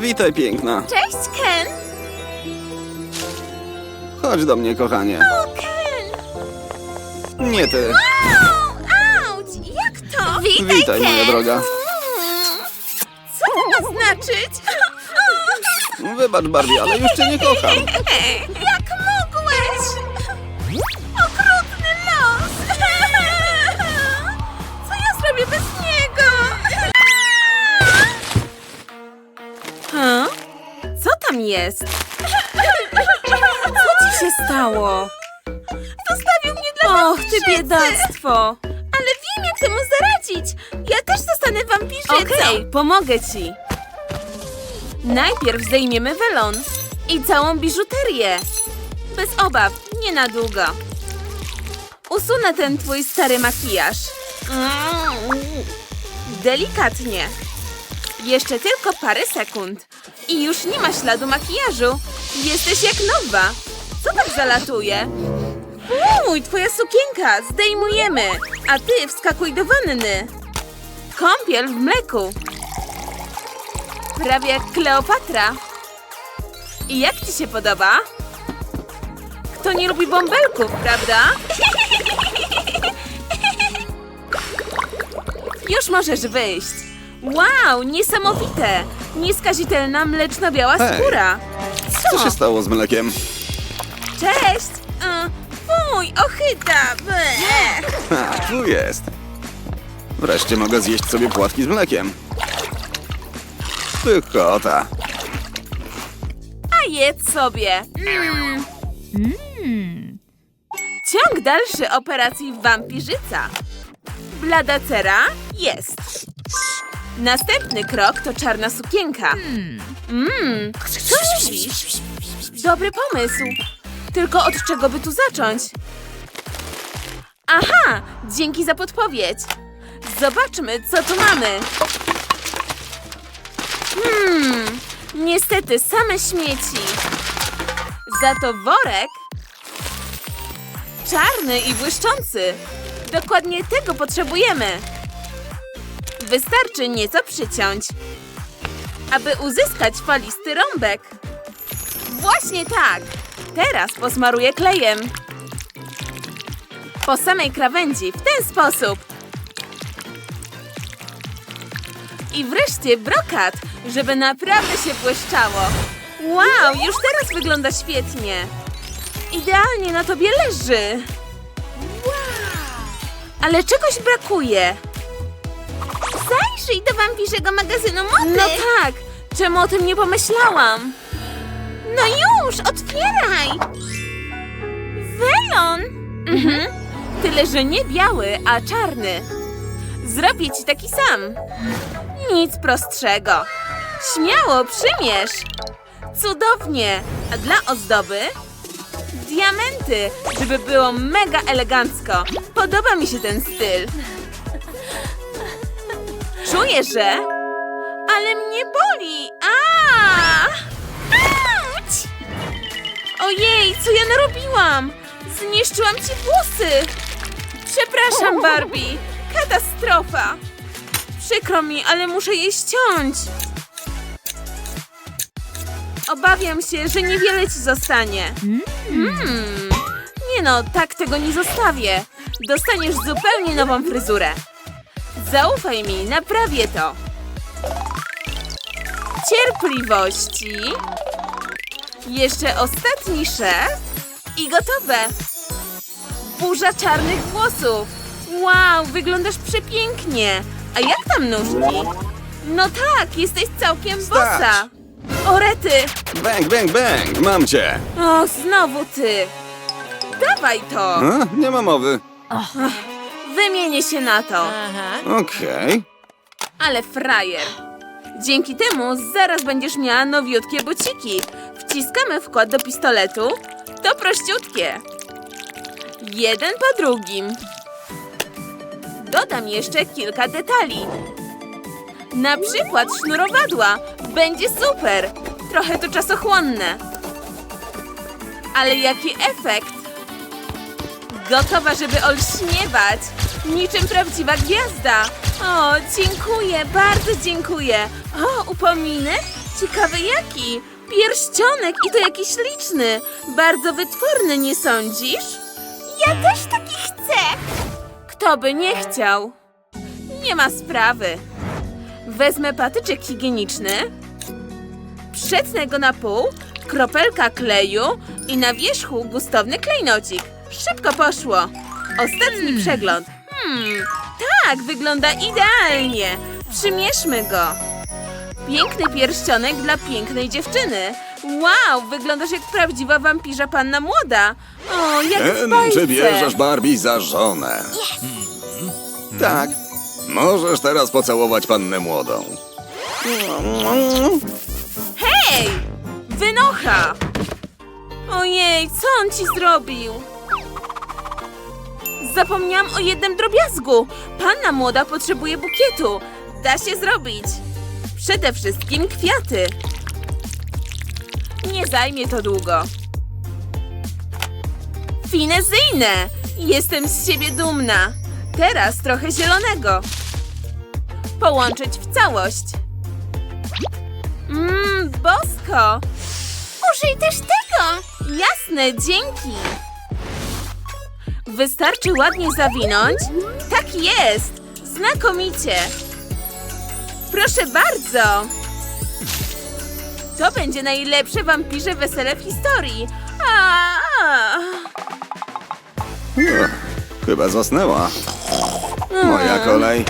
Witaj, piękna. Cześć, Ken! Chodź do mnie, kochanie. O, Ken! Nie ty. Au! Auć! Jak to? Witaj, Witaj, moja Ken! droga. Mm. Co to ma znaczyć? Wybacz, Barbie, ale już cię nie kocham. jest? Co ci się stało? Zostawił mnie dla Och, ty biedactwo! Ale wiem, jak temu zaradzić. Ja też zostanę wampirzycą. Okej, pomogę ci. Najpierw zdejmiemy welon i całą biżuterię. Bez obaw, nie na długo. Usunę ten twój stary makijaż. Mm. Delikatnie. Jeszcze tylko parę sekund. I już nie ma śladu makijażu. Jesteś jak nowa. Co tak zalatuje? Uj, twoja sukienka! Zdejmujemy! A ty wskakuj do wanny. Kąpiel w mleku. Prawie jak Kleopatra. I jak ci się podoba? Kto nie lubi bąbelków, prawda? Już możesz wyjść. Wow, niesamowite! Nieskazitelna mleczno-biała Hej. skóra. Co się stało z mlekiem? Cześć! Y, Fuj, ochyda! Bleh. Ha, tu jest. Wreszcie mogę zjeść sobie płatki z mlekiem. Pychota. A jedz sobie. Mm. Ciąg dalszy operacji wampirzyca. Blada cera jest. Następny krok to czarna sukienka. Mmm, co myślisz? Dobry pomysł. Tylko od czego by tu zacząć? Aha, dzięki za podpowiedź. Zobaczmy, co tu mamy. Hmm, niestety same śmieci. Za to worek czarny i błyszczący. Dokładnie tego potrzebujemy. Wystarczy nieco przyciąć, aby uzyskać falisty rąbek. Właśnie tak. Teraz posmaruję klejem. Po samej krawędzi, w ten sposób. I wreszcie brokat, żeby naprawdę się błyszczało. Wow, już teraz wygląda świetnie. Idealnie na tobie leży. Ale czegoś brakuje. Zajrzyj do wampirzego magazynu mody. No tak, czemu o tym nie pomyślałam? No już, otwieraj. Welon. Mhm. Tyle, że nie biały, a czarny. Zrobię ci taki sam. Nic prostszego. Śmiało przymierz. Cudownie. A dla ozdoby? Diamenty, żeby było mega elegancko. Podoba mi się ten styl. Czuję, że... Ale mnie boli. A! Auć! Ojej, co ja narobiłam? Zniszczyłam ci włosy! Przepraszam, Barbie. Katastrofa. Przykro mi, ale muszę je ściąć. Obawiam się, że niewiele ci zostanie. Hmm. Nie no, tak tego nie zostawię. Dostaniesz zupełnie nową fryzurę. Zaufaj mi, naprawię to. Cierpliwości. Jeszcze ostatni szef i gotowe. Burza czarnych włosów. Wow, wyglądasz przepięknie. A jak tam nóżki? No tak, jesteś całkiem bosa. Orety! Bang, bang, bang! Mam cię! O, znowu ty. Dawaj to. A? Nie ma mowy. Wymienię się na to. Okej. Ale frajer. Dzięki temu zaraz będziesz miała nowiutkie buciki. Wciskamy wkład do pistoletu. To prościutkie. Jeden po drugim. Dodam jeszcze kilka detali. Na przykład sznurowadła. Będzie super. Trochę to czasochłonne. Ale jaki efekt? Gotowa, żeby olśniewać. Niczym prawdziwa gwiazda. O, dziękuję, bardzo dziękuję. O, upominek? Ciekawy jaki? Pierścionek i to jakiś liczny. Bardzo wytworny, nie sądzisz? Ja też taki chcę. Kto by nie chciał? Nie ma sprawy. Wezmę patyczek higieniczny, przetnę go na pół, kropelka kleju i na wierzchu gustowny klejnocik. Szybko poszło. Ostatni przegląd. Hmm, tak, wygląda idealnie. Przymierzmy go. Piękny pierścionek dla pięknej dziewczyny. Wow, wyglądasz jak prawdziwa wampirza panna młoda. O, jak w czy bierzesz Barbie za żonę? Tak. Możesz teraz pocałować pannę młodą. Hej! Wynocha! Ojej, co on ci zrobił? Zapomniałam o jednym drobiazgu. Panna młoda potrzebuje bukietu. Da się zrobić. Przede wszystkim kwiaty. Nie zajmie to długo. Finezyjne! Jestem z siebie dumna. Teraz trochę zielonego. Połączyć w całość. Mmm, bosko! Użyj też tego. Jasne, dzięki! Wystarczy ładnie zawinąć? Tak jest! Znakomicie! Proszę bardzo! To będzie najlepsze wampirze wesele w historii. A, Uch, chyba zasnęła. Moja kolej.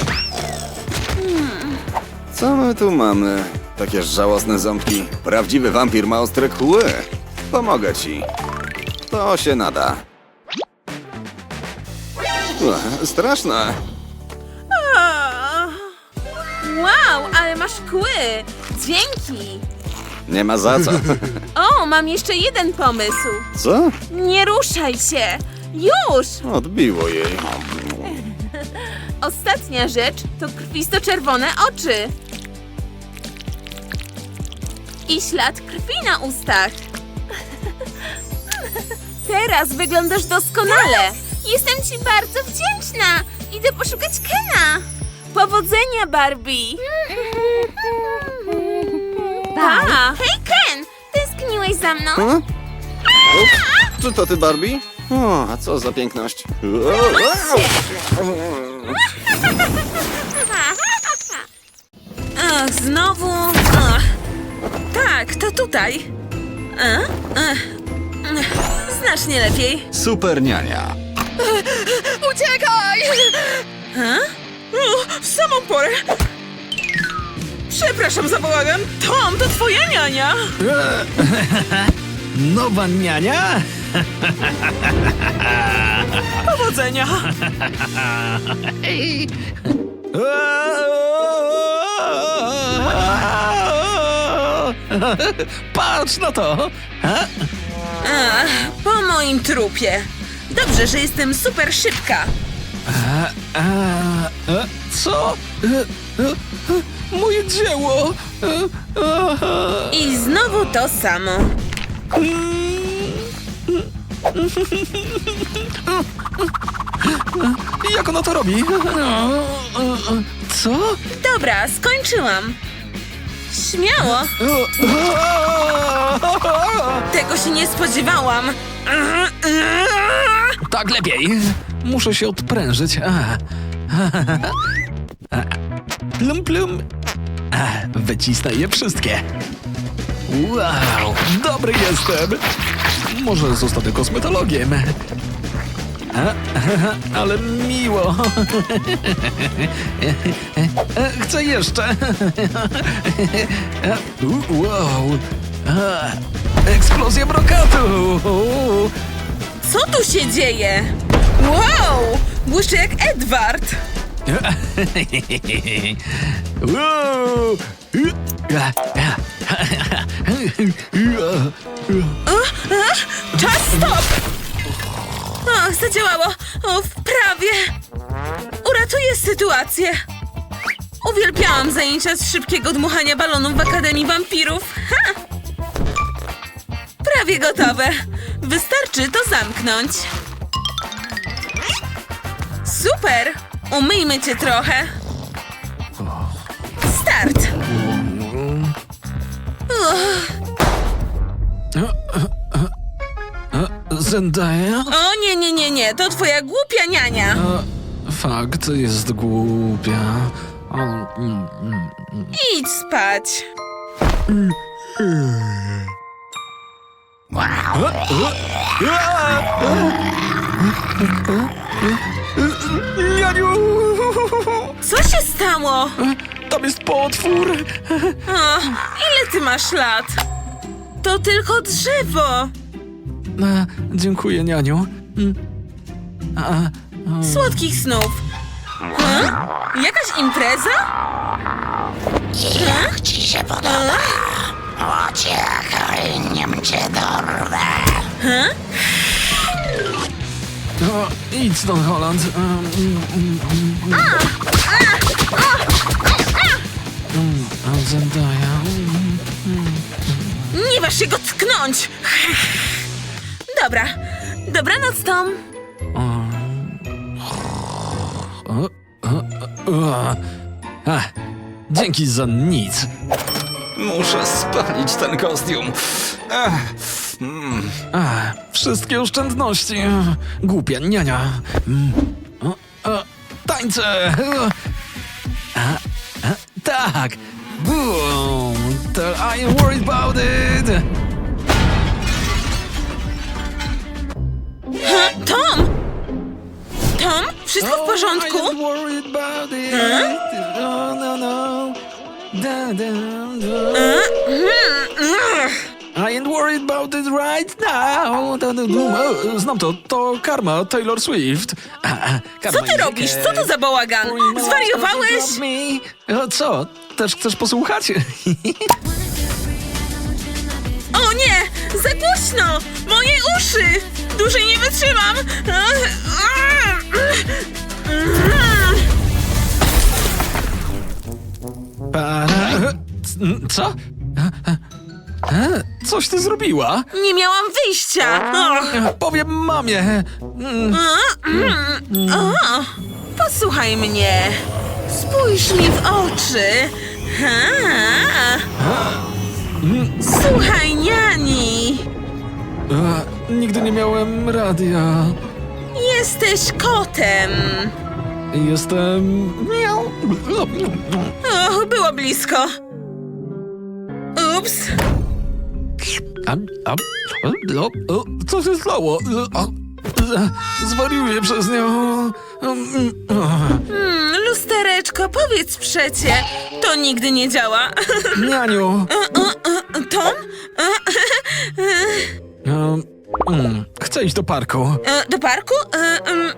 Co my tu mamy? Takie żałosne ząbki. Prawdziwy wampir ma ostre kły. Pomogę ci. To się nada. Uch, straszne. a. Wow, ale masz kły! Dzięki! Nie ma za co. O, mam jeszcze jeden pomysł. Co? Nie ruszaj się! Już! Odbiło jej. Ostatnia rzecz to krwisto-czerwone oczy. I ślad krwi na ustach. Teraz wyglądasz doskonale. Jestem ci bardzo wdzięczna. Idę poszukać Kena. Powodzenia, Barbie! Pa! Hej, Ken! Tęskniłeś za mną? Hm? Ups, czy to ty, Barbie? O, a co za piękność. Ach, znowu. Ach. Tak, to tutaj. A? Ach. Znacznie lepiej. Super niania. Uciekaj! Ha? O, w samą porę. Przepraszam za bałagan. Tom, to twoja niania. Nowa niania? Powodzenia. Patrz na to! Ha? Ach, po moim trupie. Dobrze, że jestem super szybka. A, a, a, co? E, e, e, Moje dzieło! E, a, I znowu to samo. Jak ona to robi? Co? Dobra, skończyłam. Śmiało. Tego się nie spodziewałam. Tak lepiej. Muszę się odprężyć. Plum, plum. Wycisnę je wszystkie. Wow, dobry jestem. Może zostanę kosmetologiem. Ale miło. Chcę jeszcze. Wow. Eksplozja brokatu. Co tu się dzieje? Wow! Błyszczę jak Edward. Wow. Czas stop! Och, zadziałało. O, prawie. Uratuję sytuację. Uwielbiałam zajęcia z szybkiego dmuchania balonów w Akademii Wampirów. Ha! Prawie gotowe. Wystarczy to zamknąć. Super! Umyjmy cię trochę. Start! Zendaya? O nie, nie, nie, nie, to twoja głupia niania. E, Fakt, jest głupia. Mm, mm, mm. Idź spać. Nianiu! Co się stało? Tam jest potwór! O, ile ty masz lat? To tylko drzewo. E, Dziękuję, Nianiu. Mm. A, Słodkich snów. Hmm? Jakaś impreza? Jak ci się podoba? Uciekaj, nim cię dorwę. o, idź stąd, Holland. Mm, mm, mm. Mm, a Zendaya... mm. Nie waż się go tknąć. Dobra. Dobranoc, Tom. O, o, o. A, dzięki za nic. Muszę spalić ten kostium. Ech. Mm. A, wszystkie oszczędności. Głupia niania. Mm. O, o, tańce. A, a, tak. Boom. Tell I worried about it. Tom! Tom, wszystko w I porządku? ain't worried about it. No, no, no. Da, da, da. I ain't worried about it right now. Da, da, da. O, Znam to, to Karma, Taylor Swift. A, a, Co Karma ty is robisz? Co to za bałagan? Zwariowałeś? O, co? Też chcesz posłuchać? O nie! Za głośno! Moje uszy! Dłużej nie wytrzymam! Para... Co? E, Coś ty zrobiła? Nie miałam wyjścia! Och. Powiem mamie. Mm, O, posłuchaj mnie. Spójrz mi w oczy. Ha. Słuchaj, niani. e, Nigdy nie miałem radia. Jesteś kotem. Jestem... Miau. O, było blisko. Ups. A, a, o, o, co się stało? O, Zwariuję przez nią. Mm. Hmm, lustereczko, powiedz przecie. To nigdy nie działa. Nianiu. O, o, Tom? Um, mm, chcę iść do parku. E, Do parku? E, em, e,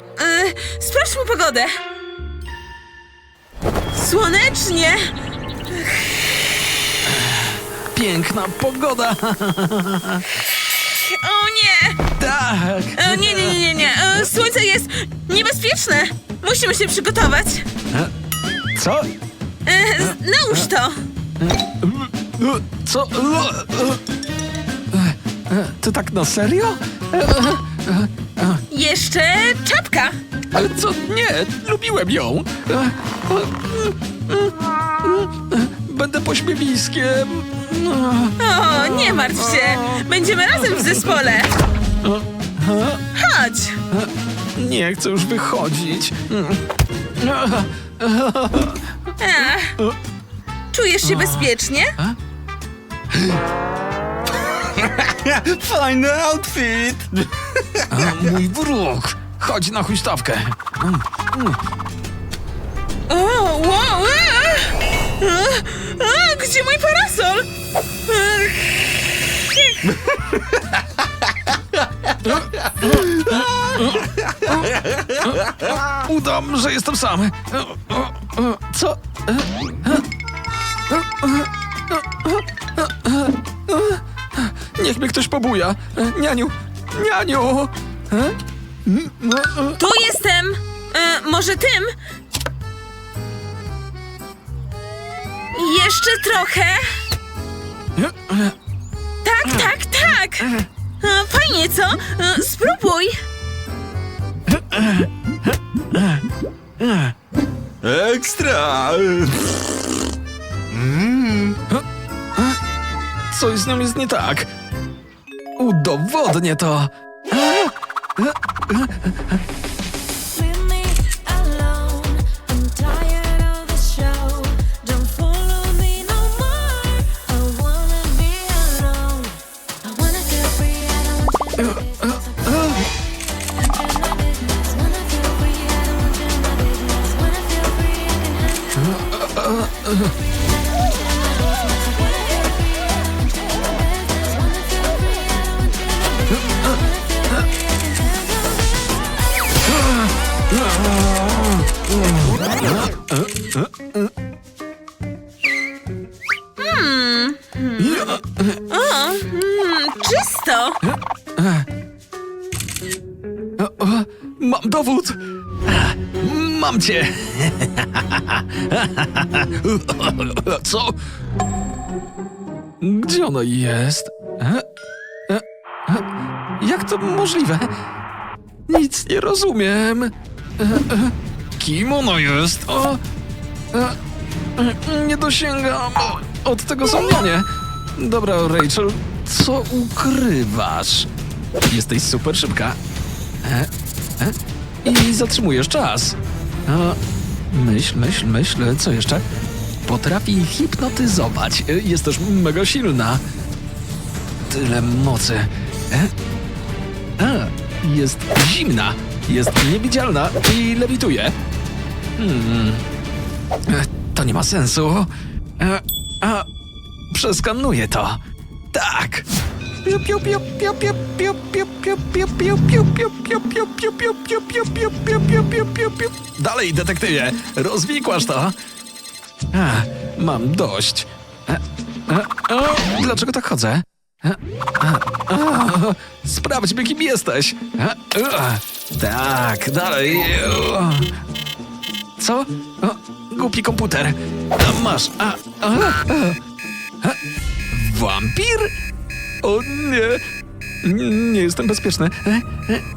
Sprawdźmy pogodę. Słonecznie. Piękna pogoda. O nie! Tak. E, Nie, nie, nie, nie, nie. E, Słońce jest niebezpieczne. Musimy się przygotować. Co? E, z- Nałóż to. Co? Ty tak na serio? Jeszcze czapka. Ale co? Nie, lubiłem ją. Będę pośmiewiskiem. O, nie martw się. Będziemy razem w zespole. Chodź. Nie chcę już wychodzić. Ach. Czujesz się bezpiecznie? Fajny outfit! A, mój wróg. Chodź na huśtawkę. O, wow! A, a, a, gdzie mój parasol? Udam, że jestem sam. Co? Niech mnie ktoś pobuja. Nianiu, nianiu. Tu jestem. E, może tym? Jeszcze trochę. Tak, tak, tak. E, Fajnie, co? E, Spróbuj. Ekstra! Coś z nią jest nie tak. Udowodnię to. Gdzie ona jest? E? E? E? Jak to możliwe? Nic nie rozumiem. Kim ona jest? O, nie dosięgam od tego zamknięcia. Dobra, Rachel, co ukrywasz? Jesteś super szybka. I zatrzymujesz czas. Myśl, myśl, myśl, co jeszcze? Potrafi hipnotyzować. Jest też mega silna. Tyle mocy. E? A, jest zimna. Jest niewidzialna i lewituje. Hmm. E, to nie ma sensu. E, a, przeskanuję to. Tak. Dalej, detektywie, rozwikłasz to. A, mam dość. E, e, o, dlaczego tak chodzę? E, a, a, Sprawdźmy, kim jesteś. E, e, Tak, dalej. Co? O, głupi komputer. A, masz. A, a, a. A, Wampir? O nie. Nie jestem bezpieczny. E, e,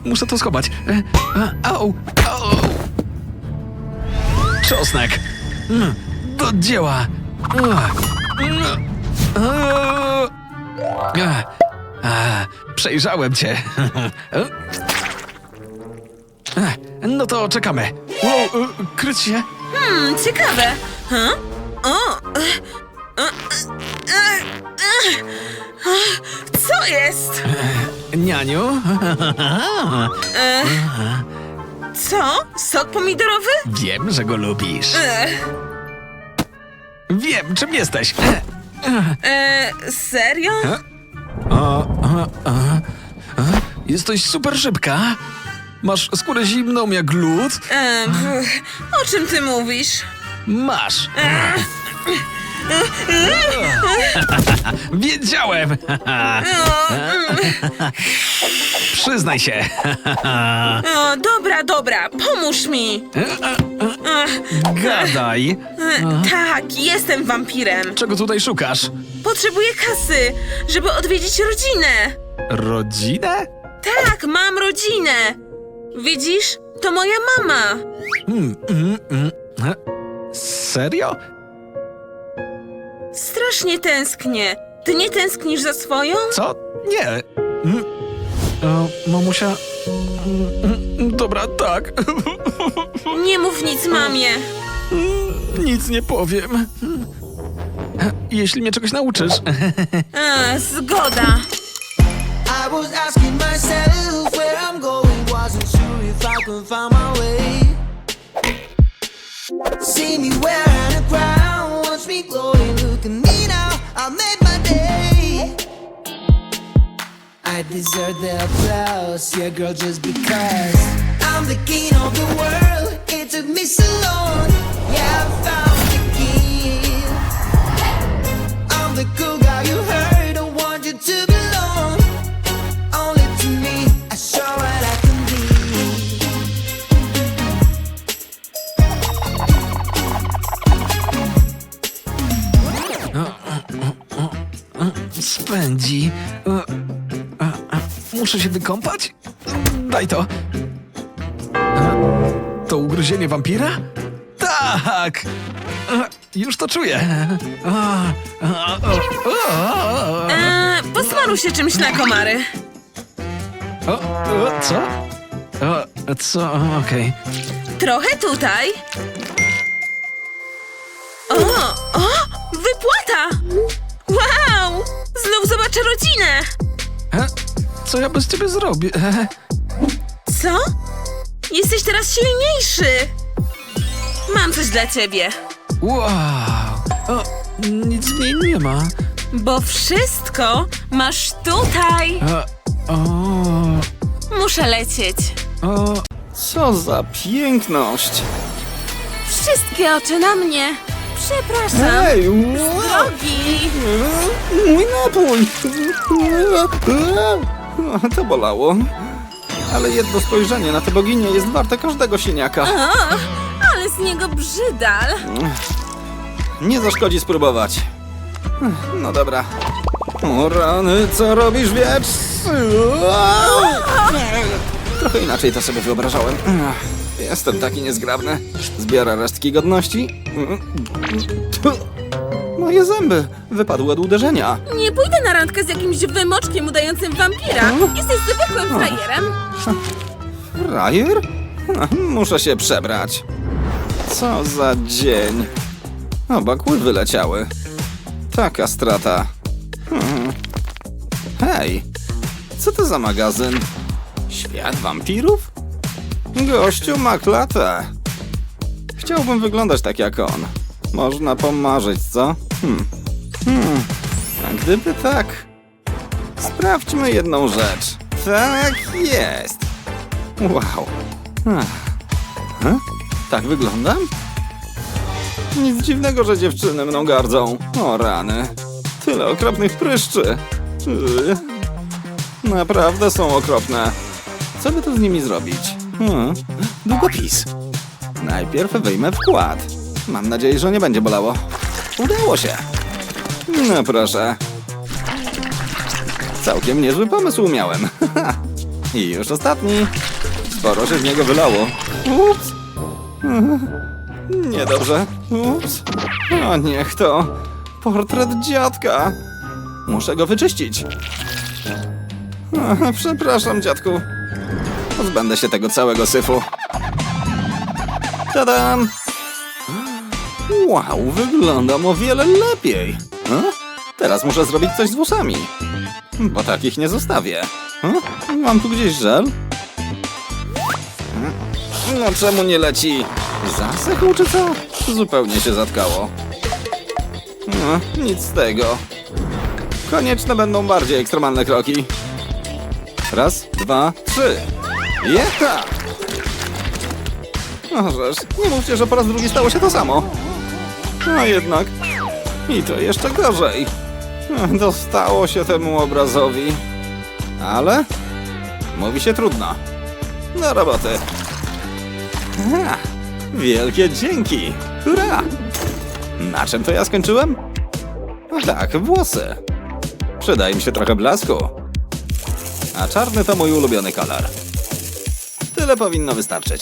muszę to schować. E, a, au, au. Czosnek. Mm, Do dzieła. Przejrzałem cię. No to czekamy. Wow, e, kryć się. Hmm, ciekawe. Huh? O! e, e, Co jest? Nianiu? E, co? Sok pomidorowy? Wiem, że go lubisz. E, Wiem, czym jesteś. e, serio? A, a, a, jesteś super szybka. Masz skórę zimną jak lód. E, pff, o czym ty mówisz? Masz. Wiedziałem. Przyznaj się. o, dobra, dobra, pomóż mi. Gadaj. tak, jestem wampirem. Czego tutaj szukasz? Potrzebuję kasy, żeby odwiedzić rodzinę. Rodzinę? Tak, mam rodzinę. Widzisz? To moja mama. Mm, mm, mm. E, Serio? Strasznie tęsknię. Ty nie tęsknisz za swoją? Co? Nie. Mm. O, mamusia. Mm, mm, Dobra, tak. Nie mów nic mamie. Nic nie powiem. Jeśli mnie czegoś nauczysz. E, zgoda. I was asking myself where I'm going, wasn't sure if I could find my way. See me wearing a crown, watch me glowing, I deserve the applause, yeah, girl, just because I'm the king of the world. It took me so long, yeah, I found the key. I'm the cool guy you heard. I want you to belong only to me. I show what I can be. Spędzi. Muszę się wykąpać? Daj to. To ugryzienie wampira? Tak! Już to czuję. A, a, a, a. E, posmaruj się czymś na komary. O, o co? O, co? O, Okej. Trochę tutaj. O, o, wypłata! Wow! Znów zobaczę rodzinę! Co ja bez ciebie zrobię? Co? Jesteś teraz silniejszy! Mam coś dla ciebie, Wow! O, nic w niej nie ma. bo wszystko masz tutaj! E, o, Muszę lecieć. o, Co za piękność! Wszystkie oczy na mnie. Przepraszam. Wow! Drogi! Mój napój! To bolało. Ale jedno spojrzenie na tę boginię jest warte każdego siniaka. O, ale z niego brzydal. Nie zaszkodzi spróbować. No dobra. O rany, co robisz, wiecz? Trochę inaczej to sobie wyobrażałem. Jestem taki niezgrabny. Zbiorę resztki godności. Moje zęby wypadły od uderzenia. Nie pójdę na randkę z jakimś wymoczkiem udającym wampira. Jesteś zwykłym frajerem. Frajer? Muszę się przebrać. Co za dzień. Oba kły wyleciały. Taka strata. Hmm. Hej, co to za magazyn? Świat wampirów? Gościu ma klatę. Chciałbym wyglądać tak jak on. Można pomarzyć, co? Hmm. Hmm. A gdyby tak... Sprawdźmy jedną rzecz. Tak jest. Wow. Ach. Hm? Tak wyglądam? Nic dziwnego, że dziewczyny mną gardzą. O rany. Tyle okropnych pryszczy. Yy. Naprawdę są okropne. Co by tu z nimi zrobić? Hmm. Długopis. Najpierw wyjmę wkład. Mam nadzieję, że nie będzie bolało. Udało się. No proszę. Całkiem niezły pomysł miałem. I już ostatni. Sporo się z niego wylało. Ups. Niedobrze. Ups. O, niech to. Portret dziadka. Muszę go wyczyścić. Przepraszam, dziadku. Pozbędę się tego całego syfu. Tadam! Wow, wyglądam o wiele lepiej. A? Teraz muszę zrobić coś z włosami. Bo takich nie zostawię. A? Mam tu gdzieś żel? No czemu nie leci? Zasechł czy co? Zupełnie się zatkało. No, nic z tego. Konieczne będą bardziej ekstremalne kroki. Raz, dwa, trzy. Jecha! Możesz, nie mówcie, że po raz drugi stało się to samo. A jednak. I to jeszcze gorzej. Dostało się temu obrazowi. Ale mówi się trudno. Do roboty. Wielkie dzięki! Hurra! Na czym to ja skończyłem? O tak, włosy. Przyda im się trochę blasku. A czarny to mój ulubiony kolor. Tyle powinno wystarczyć.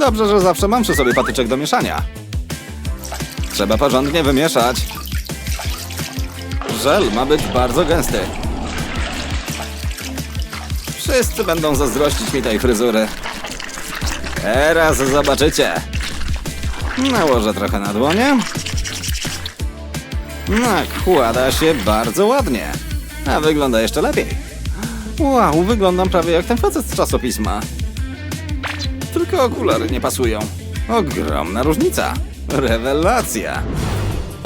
Dobrze, że zawsze mam przy sobie patyczek do mieszania. Trzeba porządnie wymieszać. Żel ma być bardzo gęsty. Wszyscy będą zazdrościć mi tej fryzury. Teraz zobaczycie. Nałożę trochę na dłonie. Nakłada się bardzo ładnie. A wygląda jeszcze lepiej. Wow, wyglądam prawie jak ten facet z czasopisma. Tylko okulary nie pasują. Ogromna różnica. Rewelacja.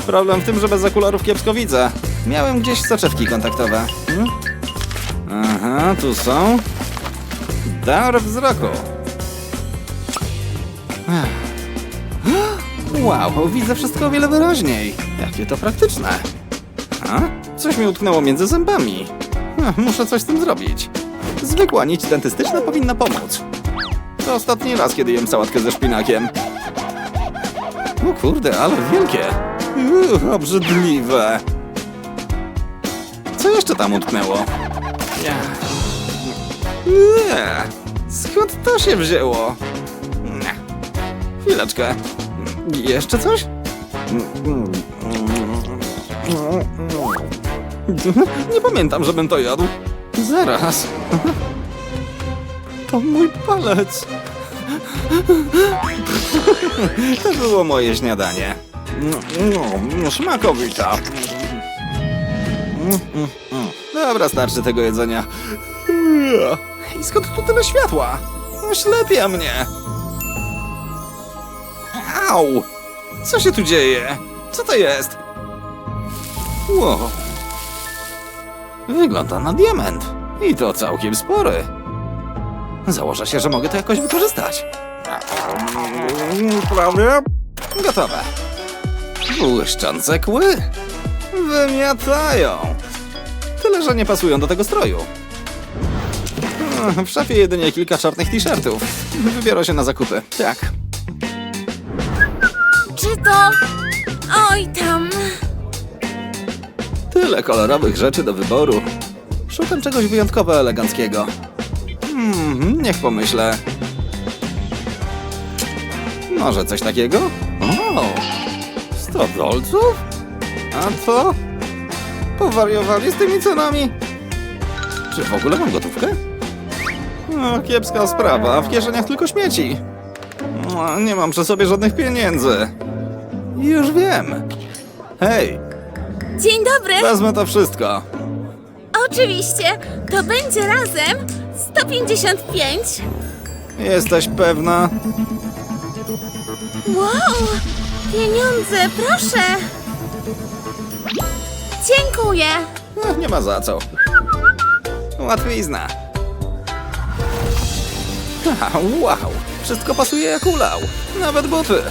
Problem w tym, że bez okularów kiepsko widzę. Miałem gdzieś soczewki kontaktowe. Hmm? Aha, tu są. Dar wzroku. Wow, widzę wszystko o wiele wyraźniej. Jakie to praktyczne. A? Coś mi utknęło między zębami. Muszę coś z tym zrobić. Zwykła nić dentystyczna powinna pomóc. To ostatni raz, kiedy jem sałatkę ze szpinakiem. O kurde, ale wielkie. Uuu, obrzydliwe. Co jeszcze tam utknęło? Nie. Skąd to się wzięło? Chwileczkę. Jeszcze coś? Nie pamiętam, żebym to jadł. Zaraz. To mój palec. To było moje śniadanie. No, smakowita. Dobra, starczy tego jedzenia. I skąd tu tyle światła? Oślepia mnie. Au! Co się tu dzieje? Co to jest? Wow. Wygląda na diament. I to całkiem spory. Założę się, że mogę to jakoś wykorzystać. Prawie gotowe. Błyszczące kły. Wymiatają. Tyle, że nie pasują do tego stroju. W szafie jedynie kilka czarnych t-shirtów. Wybiorę się na zakupy. Tak. Czy to... Oj, tam... Tyle kolorowych rzeczy do wyboru. Szukam czegoś wyjątkowo eleganckiego. Hmm, niech pomyślę. Może coś takiego? O! 100 dolców? A co? Powariowali z tymi cenami? Czy w ogóle mam gotówkę? No, kiepska sprawa, w kieszeniach tylko śmieci. No, nie mam przy sobie żadnych pieniędzy. Już wiem. Hej, Dzień dobry! Wezmę to wszystko. Oczywiście, to będzie razem 155. Jesteś pewna? Wow! Pieniądze, proszę! Dziękuję! Ech, Nie ma za co. Łatwizna. Haha, wow, wszystko pasuje jak ulał. Nawet buty.